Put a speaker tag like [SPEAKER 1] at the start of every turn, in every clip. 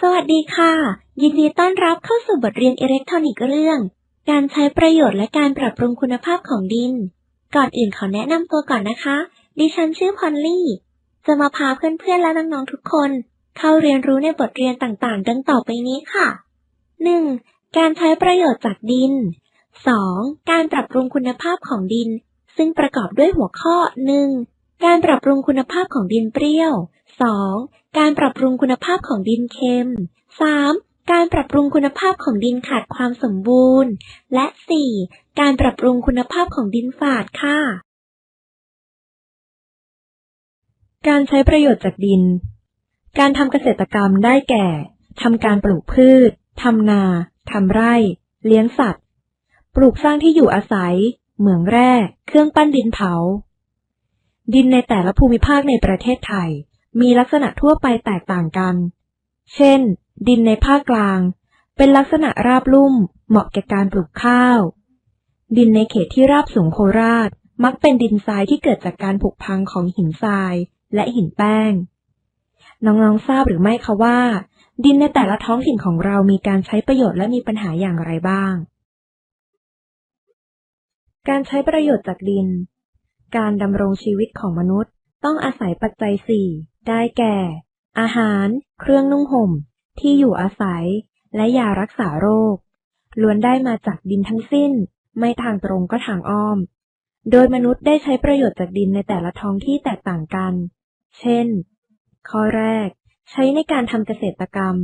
[SPEAKER 1] สวัสดีค่ะ ยินดีต้อนรับเข้าสู่บทเรียนอิเล็กทรอนิกส์เรื่อง การใช้ประโยชน์และการปรับปรุงคุณภาพของดิน ก่อนอื่นขอแนะนำตัวก่อนนะคะ ดิฉันชื่อพอลลี่ จะมาพาเพื่อนๆและน้องๆทุกคน เข้าเรียนรู้ในบทเรียนต่างๆ ดังต่อไปนี้ค่ะ 1. การใช้ประโยชน์จากดิน 2. การปรับปรุงคุณภาพของดิน ซึ่งประกอบด้วยหัวข้อ 1. การปรับปรุงคุณภาพของดินเปรี้ยว 2. การปรับปรุงคุณภาพของดินเค็ม 3. การปรับปรุงคุณภาพของดินขาดความสมบูรณ์ และ 4. การปรับปรุงคุณภาพของดินฝาดค่ะ
[SPEAKER 2] การใช้ประโยชน์จากดิน การทำเกษตรกรรมได้แก่ ทำการปลูกพืช ทำนา ทำไร่ เลี้ยงสัตว์ ปลูกสร้างที่อยู่อาศัย เหมืองแร่ เครื่องปั้นดินเผา ดินในแต่ละภูมิภาคในประเทศไทย มีลักษณะทั่วไปแตกต่างกัน เช่น ดินในภาคกลาง เป็นลักษณะราบลุ่ม เหมาะแก่การปลูกข้าว ดินในเขตที่ราบสูงโคราช มักเป็นดินทรายที่เกิดจากการผุพังของหินทรายและหินแป้ง น้องๆทราบหรือไม่คะว่า ดินในแต่ละท้องถิ่นของเรามีการใช้ประโยชน์และมีปัญหาอย่างไรบ้าง การใช้ประโยชน์จากดิน การดำรงชีวิตของมนุษย์ ต้องอาศัยปัจจัยสี่ได้แก่ อาหาร เครื่องนุ่งห่ม ที่อยู่อาศัย และยารักษาโรค ล้วนได้มาจากดินทั้งสิ้น ไม่ทางตรงก็ทางอ้อม โดยมนุษย์ได้ใช้ประโยชน์จากดินในแต่ละท้องที่แตกต่างกัน เช่น ข้อแรก ใช้ในการทำเกษตรกรรม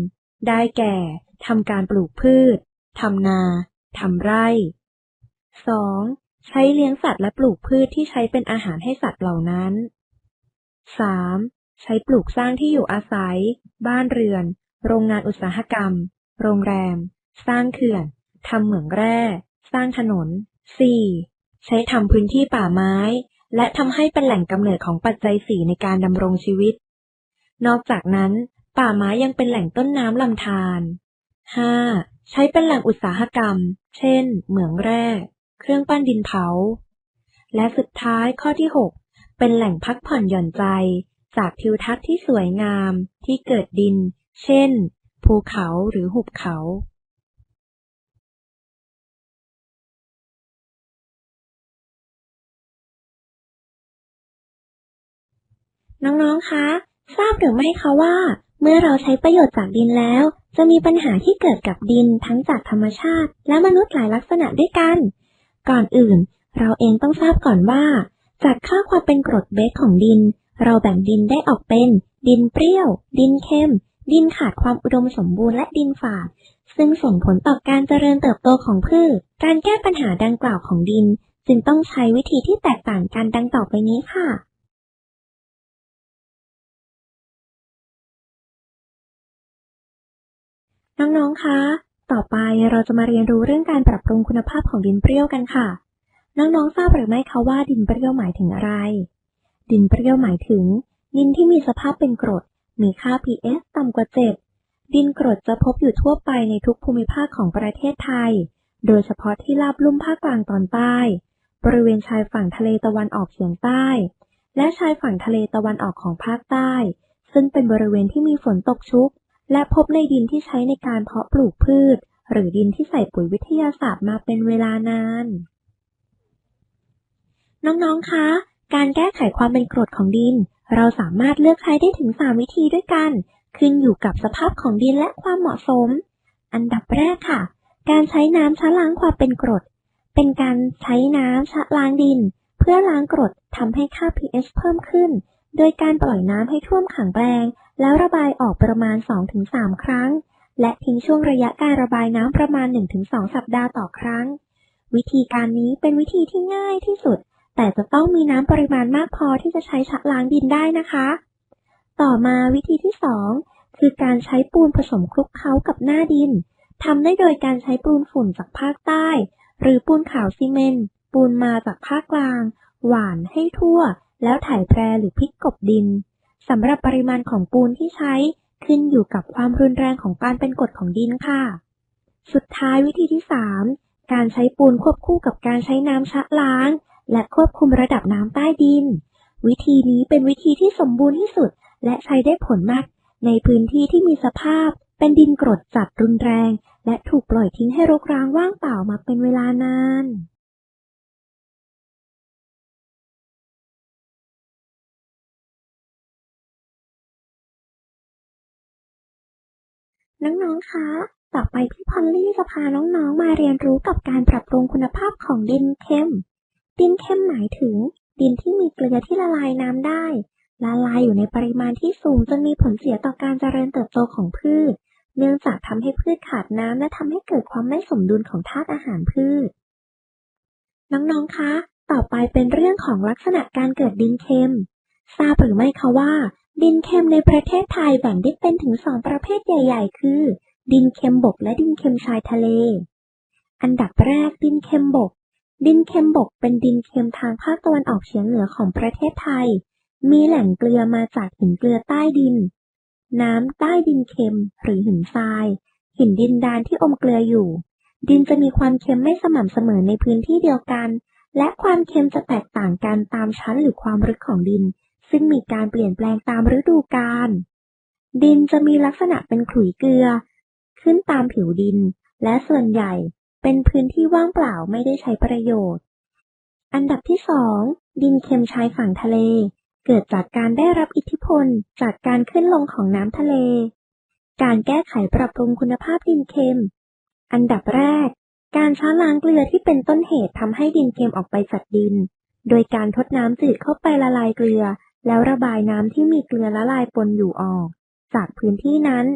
[SPEAKER 2] ได้แก่ทำการปลูกพืชทำนาทำไร่ 2. ใช้เลี้ยงสัตว์และปลูกพืชที่ใช้เป็นอาหารให้สัตว์เหล่านั้น 3. ใช้ปลูกสร้างที่อยู่อาศัย บ้านเรือน โรงงานอุตสาหกรรม โรงแรม สร้างเขื่อน ทำเหมืองแร่ สร้างถนน 4. ใช้ทำพื้นที่ป่าไม้ และทำให้เป็นแหล่งกำเนิดของปัจจัยสี่ในการดำรงชีวิต นอกจากนั้น ป่าไม้ยังเป็นแหล่งต้นน้ำลำธาร 5. ใช้เป็นแหล่งอุตสาหกรรม เช่น เหมืองแร่ เครื่องปั้นดินเผา และสุดท้ายข้อที่ 6 เป็นแหล่งพักผ่อนหย่อนใจ จากทิวทัศน์ที่สวยงามที่เกิดดิน เช่น ภูเขาหรือหุบเขา
[SPEAKER 1] น้องๆ คะ ทราบหรือไม่คะว่า เมื่อเราใช้ประโยชน์จากดินแล้ว จะมีปัญหาที่เกิดกับดินทั้งจากธรรมชาติ และมนุษย์หลายลักษณะด้วยกัน ก่อนอื่น เราเองต้องทราบก่อนว่า จากค่าความเป็นกรดเบสของดิน เราแบ่งดินได้ออกเป็น ดินเปรี้ยว ดินเค็ม ดินขาดความอุดมสมบูรณ์และดินฝาด ซึ่งส่งผลต่อการเจริญเติบโตของพืช การแก้ปัญหาดังกล่าวของดิน จึงต้องใช้วิธีที่แตกต่างกันดังต่อไปนี้ค่ะน้องๆ คะ ต่อไปเราจะมาเรียนรู้เรื่องการปรับปรุงคุณภาพของดินเปรี้ยวกันค่ะ น้องๆทราบหรือไม่คะว่าดินเปรี้ยวหมายถึงอะไร ดินเปรี้ยวหมายถึง ดินที่มีสภาพเป็นกรด มีค่า pH ต่ำกว่า 7 ดินกรดจะพบอยู่ทั่วไปในทุกภูมิภาคของประเทศไทย โดยเฉพาะที่ราบลุ่มภาคกลางตอนใต้ บริเวณชายฝั่งทะเลตะวันออกเฉียงใต้ และชายฝั่งทะเลตะวันออกของภาคใต้ ซึ่งเป็นบริเวณที่มีฝนตกชุก และพบในดินที่ใช้ในการเพาะปลูกพืช หรือดินที่ใส่ปุ๋ยวิทยาศาสตร์มาเป็นเวลานาน น้องๆ คะ การแก้ไขความเป็นกรดของดิน เราสามารถเลือกใช้ได้ถึง 3 วิธีด้วยกัน ขึ้นอยู่กับสภาพของดินและความเหมาะสม อันดับแรกค่ะ การใช้น้ำชะล้างความเป็นกรด เป็นการใช้น้ำชะล้างดิน เพื่อล้างกรดทำให้ค่า pH เพิ่มขึ้น โดยการปล่อยน้ำให้ท่วมขังแปลง แล้วระบายออกประมาณ 2-3 ครั้ง และทิ้งช่วงระยะการระบายน้ำประมาณ 1-2 สัปดาห์ต่อครั้ง วิธีการนี้เป็นวิธีที่ง่ายที่สุด แต่จะต้องมีน้ำปริมาณมากพอที่จะใช้ชะล้างดินได้นะคะ ต่อมาวิธีที่ 2 คือการใช้ปูนผสมคลุกเคล้ากับหน้าดินทำได้โดยการใช้ปูนฝุ่นจากภาคใต้ หรือปูนขาวซีเมนต์ปูนมาจากภาคกลาง หวานให้ทั่ว แล้วถ่ายแพรหรือพลิกกบดิน สำหรับปริมาณของปูนที่ใช้ขึ้นอยู่กับความรุนแรงของการเป็นกรดของดินค่ะ สุดท้ายวิธีที่ 3 การใช้ปูนควบคู่กับการใช้น้ำชะล้าง และควบคุมระดับน้ำใต้ดิน วิธีนี้เป็นวิธีที่สมบูรณ์ที่สุด และใช้ได้ผลมาก ในพื้นที่ที่มีสภาพ เป็นดินกรดจัดรุนแรง และถูกปล่อยทิ้งให้รกร้างว่างเปล่ามาเป็นเวลานาน น้องๆ คะ ต่อไปพี่พอลลี่จะพาน้องๆ มาเรียนรู้กับการปรับปรุงคุณภาพของดินเค็ม ดินเค็มหมายถึง ดินที่มีเกลือที่ละลายน้ำได้ ละลายอยู่ในปริมาณที่สูงจนมีผลเสียต่อการเจริญเติบโตของพืช เนื่องจากทำให้พืชขาดน้ำและทำให้เกิดความไม่สมดุลของธาตุอาหารพืช น้องๆ คะ ต่อไปเป็นเรื่องของลักษณะการเกิดดินเค็ม ทราบหรือไม่คะว่า ดินเค็มในประเทศไทยแบ่งได้เป็นถึงสองประเภทใหญ่ ๆ คือ ดินเค็มบกและดินเค็มชายทะเล อันดับแรกดินเค็มบก ดินเค็มบกเป็นดินเค็มทางภาคตะวันออกเฉียงเหนือของประเทศไทย มีแหล่งเกลือมาจากหินเกลือใต้ดิน น้ำใต้ดินเค็ม หรือหินทราย หินดินดานที่อมเกลืออยู่ ดินจะมีความเค็มไม่สม่ำเสมอในพื้นที่เดียวกัน และความเค็มจะแตกต่างกันตามชั้นหรือความลึกของดิน ซึ่งมีการเปลี่ยนแปลงตามฤดูกาล ดินจะมีลักษณะเป็นขลุยเกลือ ขึ้นตามผิวดิน และส่วนใหญ่เป็นพื้นที่ว่างเปล่าไม่ได้ใช้ประโยชน์ อันดับที่สองดินเค็มชายฝั่งทะเล เกิดจากการได้รับอิทธิพลจากการขึ้นลงของน้ำทะเล การแก้ไขปรับปรุงคุณภาพดินเค็ม อันดับแรก การช้าล้างเกลือที่เป็นต้นเหตุทำให้ดินเค็มออกไปจากดิน โดยการทดน้ำจืดเข้าไปละลายเกลือ แล้วระบายน้ำที่มีเกลือละลายปนอยู่ออก จากพื้นที่นั้น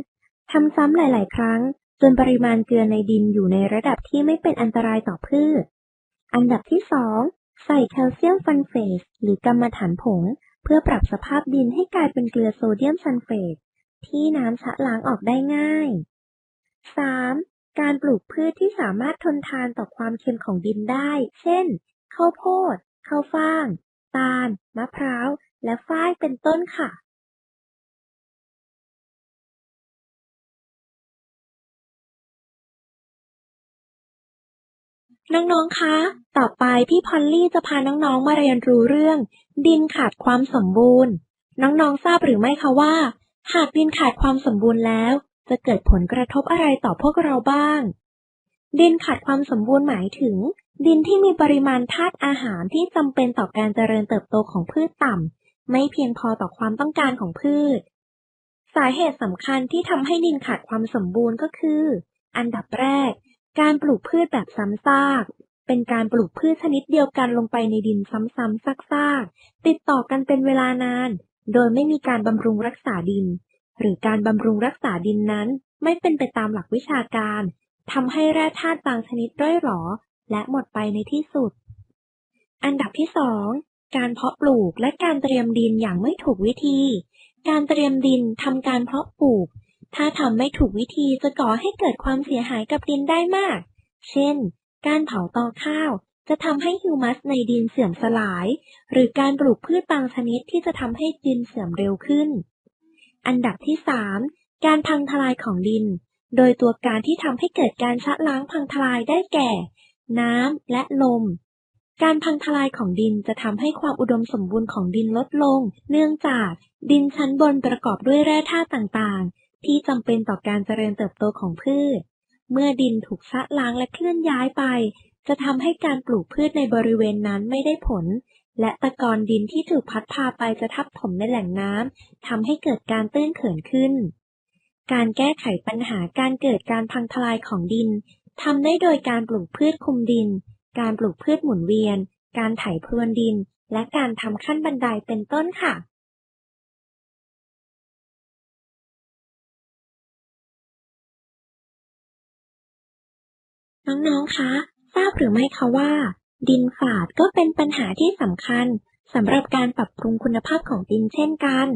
[SPEAKER 1] ทำซ้ำหลาย ๆ ครั้ง จนปริมาณเกลือในดินอยู่ในระดับที่ไม่เป็นอันตรายต่อพืช อันดับที่สองใส่แคลเซียมฟันเฟสหรือกรรมฐานผง เพื่อปรับสภาพดินให้กลายเป็นเกลือโซเดียมซัลเฟตที่น้ำชะล้างออกได้ง่าย 3. การปลูกพืชที่สามารถทนทานต่อความเค็มของดินได้ เช่น ข้าวโพด ข้าวฟ่าง ตาล มะพร้าว และฝ้ายเป็นต้นค่ะน้องๆ คะ ต่อไปพี่พอลลี่จะพาน้องๆ มาเรียนรู้เรื่อง ดินขาดความสมบูรณ์ น้องๆ ทราบหรือไม่คะว่า หากดินขาดความสมบูรณ์แล้ว จะเกิดผลกระทบอะไรต่อพวกเราบ้าง ดินขาดความสมบูรณ์หมายถึง ดินที่มีปริมาณธาตุอาหารที่จำเป็นต่อการเจริญเติบโตของพืชต่ำ ไม่เพียงพอต่อความต้องการของพืช สาเหตุสำคัญที่ทำให้ดินขาดความสมบูรณ์ก็คือ อันดับแรก การปลูกพืชแบบซ้ำซาก เป็นการปลูกพืชชนิดเดียวกันลงไปในดินซ้ำๆซากๆ ติดต่อกันเป็นเวลานาน โดยไม่มีการบำรุงรักษาดิน หรือการบำรุงรักษาดินนั้น ไม่เป็นไปตามหลักวิชาการทำให้แร่ธาตุบางชนิดร่อยหรอ และหมดไปในที่สุด อันดับที่สอง การเพาะปลูกและการเตรียมดินอย่างไม่ถูกวิธี การเตรียมดินทำการเพาะปลูก ถ้าทำไม่ถูกวิธีจะก่อให้เกิดความเสียหายกับดินได้มาก เช่น การเผาตอข้าว จะทำให้ฮิวมัสในดินเสื่อมสลาย หรือการปลูกพืชบางชนิดที่จะทำให้ดินเสื่อมเร็วขึ้น อันดับที่สามการพังทลายของดิน โดยตัวการที่ทำให้เกิดการชะล้างพังทลายได้แก่ น้ำและลม การพังทลายของดินจะทำให้ความอุดมสมบูรณ์ของดินลดลง เนื่องจากดินชั้นบนประกอบด้วยแร่ธาตุต่างๆ ที่จำเป็นต่อการเจริญเติบโตของพืช เมื่อดินถูกชะล้างและเคลื่อนย้ายไป จะทำให้การปลูกพืชในบริเวณนั้นไม่ได้ผล และตะกอนดินที่ถูกพัดพาไปจะทับถมในแหล่งน้ำทำให้เกิดการตื้นเขินขึ้น การแก้ไขปัญหาการเกิดการพังทลายของดินทำได้โดยการปลูกพืชคลุมดิน การปลูกพืชหมุนเวียน การไถพรวนดิน และการทำขั้นบันไดเป็นต้นค่ะน้องๆ คะ ทราบหรือไม่คะว่า ดินฝาดก็เป็นปัญหาที่สำคัญสำหรับการปรับปรุงคุณภาพของดินเช่นกัน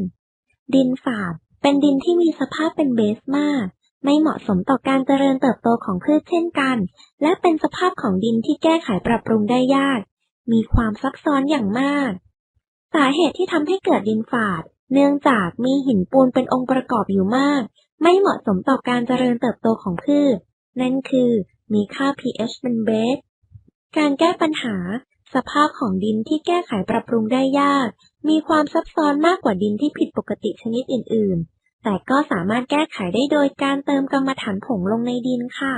[SPEAKER 1] ดินฝาดเป็นดินที่มีสภาพเป็นเบสมาก ไม่เหมาะสมต่อการเจริญเติบโตของพืชเช่นกัน และเป็นสภาพของดินที่แก้ไขปรับปรุงได้ยาก มีความซับซ้อนอย่างมาก สาเหตุที่ทำให้เกิดดินฝาด เนื่องจากมีหินปูนเป็นองค์ประกอบอยู่มาก ไม่เหมาะสมต่อการเจริญเติบโตของพืช นั่นคือมีค่า pH เป็นเบส การแก้ปัญหา สภาพของดินที่แก้ไขปรับปรุงได้ยาก มีความซับซ้อนมากกว่าดินที่ผิดปกติชนิดอื่นๆ แต่ก็สามารถแก้ไขได้โดยการเติมกรรมฐานผงลงในดินค่ะ